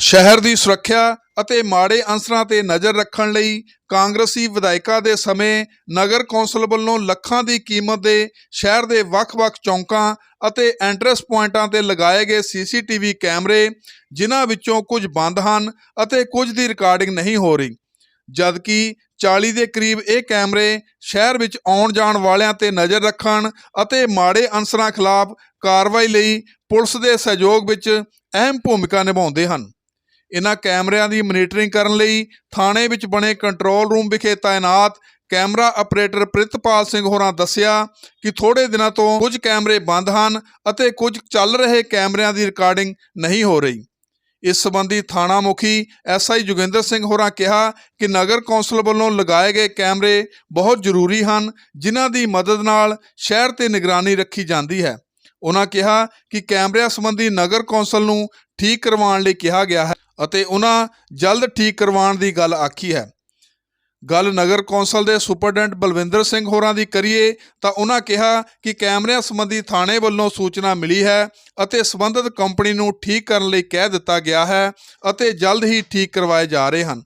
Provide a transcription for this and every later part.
ਸ਼ਹਿਰ ਦੀ ਸੁਰੱਖਿਆ ਅਤੇ ਮਾੜੇ ਅੰਸਰਾਂ ਤੇ ਨਜ਼ਰ ਰੱਖਣ ਲਈ ਕਾਂਗਰਸੀ ਵਿਧਾਇਕਾਂ ਦੇ ਸਮੇਂ ਨਗਰ ਕੌਂਸਲ ਵੱਲੋਂ ਲੱਖਾਂ ਦੀ ਕੀਮਤ ਦੇ ਸ਼ਹਿਰ ਦੇ ਵੱਖ-ਵੱਖ ਚੌਂਕਾਂ ਅਤੇ ਐਂਟਰੈਂਸ ਪੁਆਇੰਟਾਂ ਤੇ ਲਗਾਏ ਗਏ ਸੀਸੀਟੀਵੀ ਕੈਮਰੇ, ਜਿਨ੍ਹਾਂ ਵਿੱਚੋਂ ਕੁਝ ਬੰਦ ਹਨ ਅਤੇ ਕੁਝ ਦੀ ਰਿਕਾਰਡਿੰਗ ਨਹੀਂ ਹੋ ਰਹੀ। ਜਦਕਿ 40 ਦੇ ਕਰੀਬ ਇਹ ਕੈਮਰੇ ਸ਼ਹਿਰ ਵਿੱਚ ਆਉਣ ਜਾਣ ਵਾਲਿਆਂ ਤੇ ਨਜ਼ਰ ਰੱਖਣ ਅਤੇ ਮਾੜੇ ਅੰਸਰਾਂ ਖਿਲਾਫ ਕਾਰਵਾਈ ਲਈ ਪੁਲਿਸ ਦੇ ਸਹਿਯੋਗ ਵਿੱਚ ਅਹਿਮ ਭੂਮਿਕਾ ਨਿਭਾਉਂਦੇ ਹਨ। ਇਹਨਾਂ ਕੈਮਰਿਆਂ ਦੀ ਮੋਨੀਟਰਿੰਗ ਕਰਨ ਲਈ ਥਾਣੇ ਵਿੱਚ ਬਣੇ ਕੰਟਰੋਲ ਰੂਮ ਵਿਖੇ ਤਾਇਨਾਤ ਕੈਮਰਾ ਆਪਰੇਟਰ ਪ੍ਰਿਤਪਾਲ ਸਿੰਘ ਹੋਰਾਂ ਦੱਸਿਆ ਕਿ ਥੋੜੇ ਦਿਨਾਂ ਤੋਂ ਕੁਝ ਕੈਮਰੇ ਬੰਦ ਹਨ ਅਤੇ ਕੁਝ ਚੱਲ ਰਹੇ ਕੈਮਰਿਆਂ ਦੀ ਰਿਕਾਰਡਿੰਗ ਨਹੀਂ ਹੋ ਰਹੀ। ਇਸ ਸਬੰਧੀ ਥਾਣਾ ਮੁਖੀ ਐਸਆਈ ਜੋਗਿੰਦਰ ਸਿੰਘ ਹੋਰਾਂ ਕਿਹਾ ਕਿ ਨਗਰ ਕੌਂਸਲ ਵੱਲੋਂ ਲਗਾਏ ਗਏ ਕੈਮਰੇ ਬਹੁਤ ਜ਼ਰੂਰੀ ਹਨ, ਜਿਨ੍ਹਾਂ ਦੀ ਮਦਦ ਨਾਲ ਸ਼ਹਿਰ ਤੇ ਨਿਗਰਾਨੀ ਰੱਖੀ ਜਾਂਦੀ ਹੈ। ਉਹਨਾਂ ਕਿਹਾ ਕਿ ਕੈਮਰਿਆਂ ਸੰਬੰਧੀ ਨਗਰ ਕੌਂਸਲ ਨੂੰ ਠੀਕ ਕਰਵਾਉਣ ਲਈ ਕਿਹਾ ਗਿਆ ਹੈ। ਅਤੇ ਉਹਨਾਂ ਜਲਦ ਠੀਕ ਕਰਵਾਉਣ ਦੀ ਗੱਲ ਆਖੀ ਹੈ। ਗੱਲ ਨਗਰ ਕੌਂਸਲ ਦੇ ਸੁਪਰਡੈਂਟ ਬਲਵਿੰਦਰ ਸਿੰਘ ਹੋਰਾਂ ਦੀ ਕਰੀਏ ਤਾਂ ਉਹਨਾਂ ਕਿਹਾ ਕਿ ਕੈਮਰਿਆਂ ਸੰਬੰਧੀ ਥਾਣੇ ਵੱਲੋਂ ਸੂਚਨਾ ਮਿਲੀ ਹੈ ਅਤੇ ਸੰਬੰਧਿਤ ਕੰਪਨੀ ਨੂੰ ਠੀਕ ਕਰਨ ਲਈ ਕਹਿ ਦਿੱਤਾ ਗਿਆ ਹੈ ਅਤੇ ਜਲਦ ਹੀ ਠੀਕ ਕਰਵਾਏ ਜਾ ਰਹੇ ਹਨ।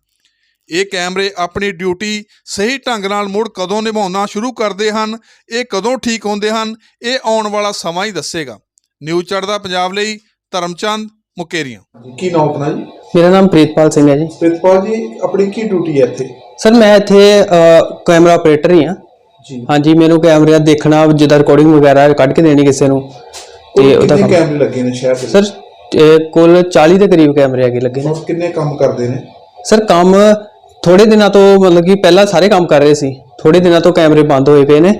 ਇਹ ਕੈਮਰੇ ਆਪਣੀ ਡਿਊਟੀ ਸਹੀ ਢੰਗ ਨਾਲ ਮੁੜ ਕਦੋਂ ਨਿਭਾਉਣਾ ਸ਼ੁਰੂ ਕਰਦੇ ਹਨ, ਇਹ ਕਦੋਂ ਠੀਕ ਹੁੰਦੇ ਹਨ, ਇਹ ਆਉਣ ਵਾਲਾ ਸਮਾਂ ਹੀ ਦੱਸੇਗਾ। ਨਿਊਜ਼ ਚੜਦਾ ਪੰਜਾਬ ਲਈ ਧਰਮਚੰਦ ਮੁਕੇਰੀਆਂ ਕੀ ਨਾਮ ਆਪਣਾ ਜੀ? ਮੇਰਾ ਨਾਮ ਪ੍ਰੀਤਪਾਲ ਸਿੰਘ ਹੈ ਜੀ। ਪ੍ਰਿਤਪਾਲ ਜੀ ਆਪਣੀ ਕੀ ਡਿਊਟੀ ਹੈ ਇੱਥੇ? ਸਰ ਮੈਂ ਇੱਥੇ ਅ, ਕੈਮਰਾ ਆਪਰੇਟਰ ਹੀ ਹਾਂ। ਜੀ। ਹਾਂਜੀ ਮੈਨੂੰ ਕੈਮਰਾ ਦੇਖਣਾ ਜਿੱਦਾਂ ਰਿਕਾਰਡਿੰਗ ਵਗੈਰਾ ਕੱਢ ਕੇ ਦੇਣੀ ਕਿਸੇ ਨੂੰ ਤੇ ਉਹਦਾ ਕਿੰਨੇ ਕੰਮ ਕੈਮਰੇ ਲੱਗੇ ਨੇ ਸ਼ਹਿਰ ਦੇ ਸਰ ਇਹ ਕੁੱਲ 40 ਦੇ ਕਰੀਬ ਕੈਮਰੇ ਹੈਗੇ ਲੱਗੇ ਨੇ। ਵਿੱਚ? ਕਿੰਨੇ ਕੰਮ ਕਰਦੇ ਨੇ? ਸਰ ਕੰਮ ਥੋੜੇ ਦਿਨਾਂ ਤੋਂ ਮਤਲਬ ਕਿ ਪਹਿਲਾਂ ਸਾਰੇ ਕੰਮ ਕਰ ਰਹੇ ਸੀ। ਥੋੜੇ ਦਿਨਾਂ ਤੋਂ ਕੈਮਰੇ ਬੰਦ ਹੋਏ ਪਏ ਨੇ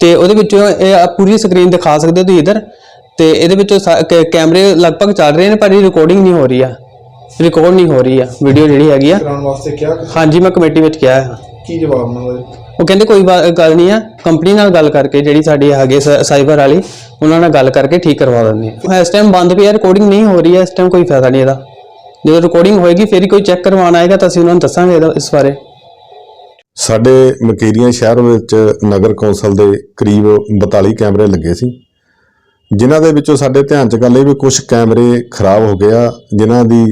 ਤੇ ਉਹਦੇ ਵਿੱਚੋਂ ਇਹ ਪੂਰੀ ਸਕਰੀਨ ਦਿਖਾ ਸਕਦੇ ਹੋ ਤੁਸੀਂ ਇਧਰ? ਤੇ ਇਹਦੇ ਵਿੱਚੋਂ ਕੈਮਰੇ ਲਗਭਗ ਚੱਲ ਰਹੇ ਨੇ ਪਰ ਇਹ ਰਿਕਾਰਡਿੰਗ ਨਹੀਂ ਹੋ ਰਹੀ ਆ। ਰਿਕਾਰਡ ਨਹੀਂ ਹੋ ਰਹੀ ਆ ਵੀਡੀਓ ਜਿਹੜੀ ਹੈਗੀ ਆ। ਕਰਾਉਣ ਵਾਸਤੇ ਕਿਹਾ ਕਿ- ਹਾਂਜੀ ਮੈਂ ਕਮੇਟੀ ਵਿੱਚ ਕਿਹਾ ਹੈ ਕੀ ਜਵਾਬ ਮੰਗਦੇ ਉਹ ਕਹਿੰਦੇ ਕੋਈ ਗੱਲ ਨਹੀਂ ਆ ਕੰਪਨੀ ਨਾਲ ਗੱਲ ਕਰਕੇ ਜਿਹੜੀ ਸਾਡੀ ਹੈਗੇ ਸਾਈਬਰ ਵਾਲੀ ਉਹਨਾਂ ਨਾਲ ਗੱਲ ਕਰਕੇ ਠੀਕ ਕਰਵਾ ਦਿੰਦੇ ਆ। ਇਸ ਟਾਈਮ ਬੰਦ ਪਈ ਆ ਰਿਕਾਰਡਿੰਗ ਨਹੀਂ ਹੋ ਰਹੀ ਹੈ ਇਸ ਟਾਈਮ ਕੋਈ ਫਾਇਦਾ ਨਹੀਂ ਇਹਦਾ। ਜਦੋਂ ਰਿਕਾਰਡਿੰਗ ਹੋਏਗੀ ਫਿਰ ਹੀ ਕੋਈ ਚੈੱਕ ਕਰਵਾਉਣ ਆਏਗਾ ਤਾਂ ਅਸੀਂ ਉਹਨਾਂ ਨੂੰ ਦੱਸਾਂਗੇ ਇਹਦਾ ਇਸ ਬਾਰੇ। ਸਾਡੇ ਮਕੇਰੀਆਂ ਸ਼ਹਿਰ ਵਿੱਚ ਨਗਰ ਕੌਂਸਲ ਦੇ ਕਰੀਬ 42 ਕੈਮਰੇ ਲੱਗੇ ਸੀ। ਜਿਨ੍ਹਾਂ ਦੇ ਵਿੱਚੋਂ ਸਾਡੇ ਧਿਆਨ 'ਚ ਗੱਲ ਇਹ ਵੀ ਕੁਝ ਕੈਮਰੇ ਖਰਾਬ ਹੋ ਗਏ ਆ ਜਿਨ੍ਹਾਂ ਦੀ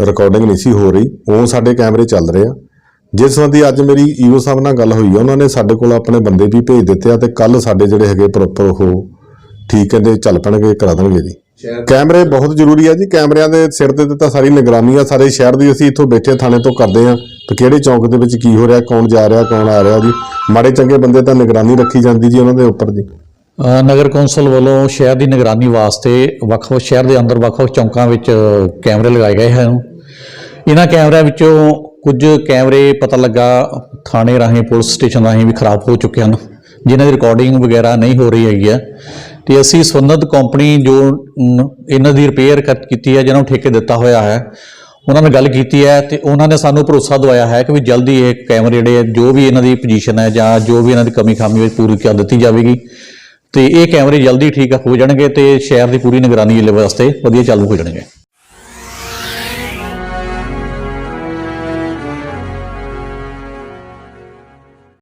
ਰਿਕਾਰਡਿੰਗ ਨਹੀਂ ਸੀ ਹੋ ਰਹੀ ਉਹ ਸਾਡੇ ਕੈਮਰੇ ਚੱਲ ਰਹੇ ਆ। ਜਿਸ ਸੰਬੰਧੀ ਅੱਜ ਮੇਰੀ ਈਓ ਸਾਹਿਬ ਨਾਲ ਗੱਲ ਹੋਈ ਆ ਉਹਨਾਂ ਨੇ ਸਾਡੇ ਕੋਲ ਆਪਣੇ ਬੰਦੇ ਵੀ ਭੇਜ ਦਿੱਤੇ ਆ ਤੇ ਕੱਲ ਸਾਡੇ ਜਿਹੜੇ ਹੈਗੇ ਪ੍ਰੋਪਰ ਉਹ ਠੀਕ ਕਹਿੰਦੇ ਚੱਲ ਪੈਣਗੇ ਕਰਾ ਦੇਣਗੇ ਜੀ। ਕੈਮਰੇ ਬਹੁਤ ਜ਼ਰੂਰੀ ਆ ਜੀ ਕੈਮਰਿਆਂ ਦੇ ਸਿਰ ਤੇ ਤਾਂ ਸਾਰੀ ਨਿਗਰਾਨੀ ਆ ਸਾਰੇ ਸ਼ਹਿਰ ਦੀ ਅਸੀਂ ਇੱਥੋਂ ਬੈਠੇ ਥਾਣੇ ਤੋਂ ਕਰਦੇ ਆ ਤੇ ਕਿਹੜੇ ਚੌਂਕ ਦੇ ਵਿੱਚ ਕੀ ਹੋ ਰਿਹਾ ਕੌਣ ਜਾ ਰਿਹਾ ਕੌਣ ਆ ਰਿਹਾ ਜੀ। ਮਾੜੇ ਚੰਗੇ ਬੰਦੇ ਤਾਂ ਨਿਗਰਾਨੀ ਰੱਖੀ ਜਾਂਦੀ ਜੀ ਉਹਨਾਂ ਦੇ ਉੱਪਰ ਜੀ। ਨਗਰ ਕੌਂਸਲ ਵੱਲੋਂ ਸ਼ਹਿਰ ਦੀ ਨਿਗਰਾਨੀ ਵਾਸਤੇ ਵੱਖ-ਵੱਖ ਸ਼ਹਿਰ ਦੇ ਅੰਦਰ ਵੱਖ-ਵੱਖ ਚੌਂਕਾਂ ਵਿੱਚ ਕੈਮਰੇ ਲਗਾਏ ਗਏ ਹਨ। ਇਹਨਾਂ ਕੈਮਰਿਆਂ ਵਿੱਚੋਂ ਕੁਝ ਕੈਮਰੇ ਪਤਾ ਲੱਗਾ ਥਾਣੇ ਰਾਹੀਂ, ਪੁਲਿਸ ਸਟੇਸ਼ਨ ਰਾਹੀਂ ਵੀ ਖਰਾਬ ਹੋ ਚੁੱਕੇ ਹਨ, ਜਿਨ੍ਹਾਂ ਦੀ ਰਿਕਾਰਡਿੰਗ ਵਗੈਰਾ ਨਹੀਂ ਹੋ ਰਹੀ ਹੈਗੀ ਹੈ। ਤੇ ਅਸੀਂ ਸੰਬੰਧਿਤ ਕੰਪਨੀ ਜੋ ਇਹਨਾਂ ਦੀ ਰਿਪੇਅਰ ਕੀਤੀ ਹੈ, ਜਿਹਨਾਂ ਨੂੰ ਠੇਕੇ ਦਿੱਤਾ ਹੋਇਆ ਹੈ, ਉਹਨਾਂ ਨਾਲ ਗੱਲ ਕੀਤੀ ਹੈ ਤੇ ਉਹਨਾਂ ਨੇ ਸਾਨੂੰ ਭਰੋਸਾ ਦਵਾਇਆ ਹੈ ਕਿ ਵੀ ਜਲਦੀ ਇਹ ਕੈਮਰੇ ਜਿਹੜੇ ਜੋ ਵੀ ਇਹਨਾਂ ਦੀ ਪੋਜੀਸ਼ਨ ਹੈ ਜਾਂ ਜੋ ਵੀ ਇਹਨਾਂ ਦੀ ਕਮੀ ਖਾਮੀ ਵਿੱਚ ਪੂਰੀ ਕਰ ਦਿੱਤੀ ਜਾਵੇਗੀ। ਤੇ ਇਹ ਕੈਮਰੇ ਜਲਦੀ ਠੀਕ ਹੋ ਜਾਣਗੇ ਤੇ ਸ਼ਹਿਰ ਦੀ ਪੂਰੀ ਨਿਗਰਾਨੀ ਵਾਸਤੇ ਵਧੀਆ ਚਾਲੂ ਹੋ ਜਾਣਗੇ।